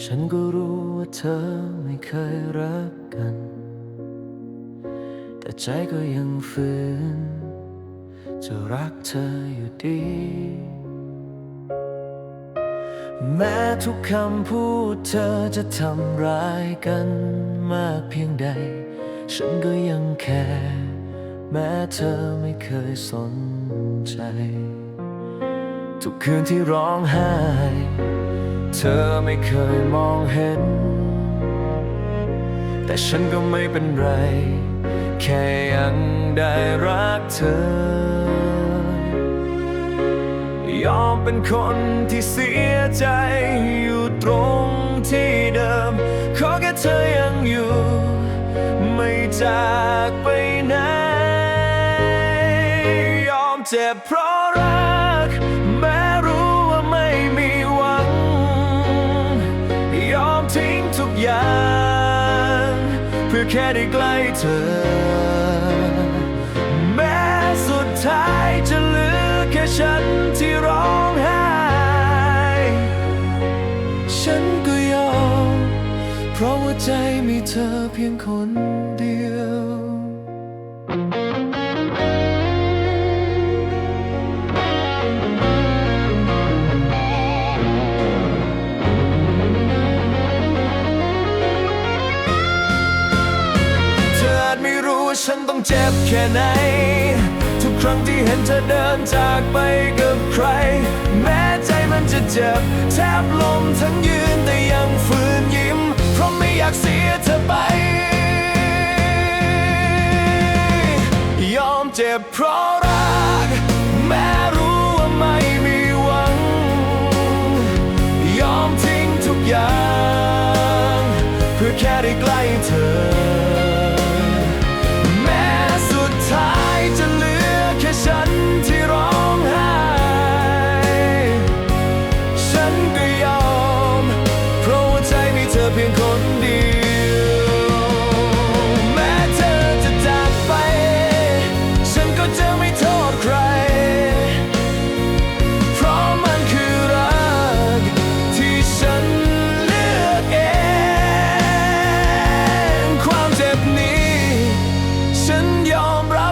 ฉันก็รู้ว่าเธอไม่เคยรักกัน แต่ใจก็ยังฝืน จะรักเธออยู่ดี แม้ทุกคำพูดเธอจะทำร้ายกันมากเพียงใด ฉันก็ยังแคร์แม้เธอไม่เคยสนใจ ทุกคืนที่ร้องไห้ เธอไม่เคยมองเห็น แต่ฉันก็ไม่เป็นไร แค่ยังได้รักเธอ ยอมเป็นคนที่เสียใจอยู่ตรงที่เดิม ขอแค่เธอยังอยู่ ไม่จากไปไหน ยอมเจ็บเพราะ พื่อแค่ได้ใกล้เธอ แม้สุดท้ายจะเหลือแค่ฉันที่ร้องไห้ ฉันก็ยอมเพราะว่าใจมีเธอเพียงคนเดียว เจ็บแค่ไหน ทุกครั้งที่เห็นเธอเดินจากไปกับใคร แม้ใจมันจะเจ็บ แทบลมทั้งยืนแต่ยังฝืนยิ้ม เพราะไม่อยากเสียเธอไป ยอมเจ็บเพราะ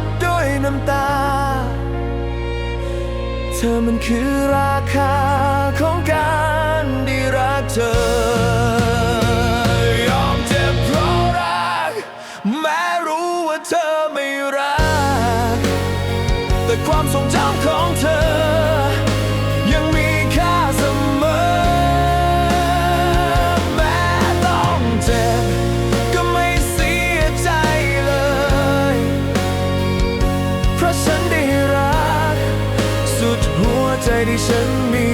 บด้วยน้ำตา เธอมันคือราคาของการได้รักเธอยอมเจ็บเพราะรัก แม้รู้ว่าเธอไม่รัก แต่ความทรงจำของเธอ เพร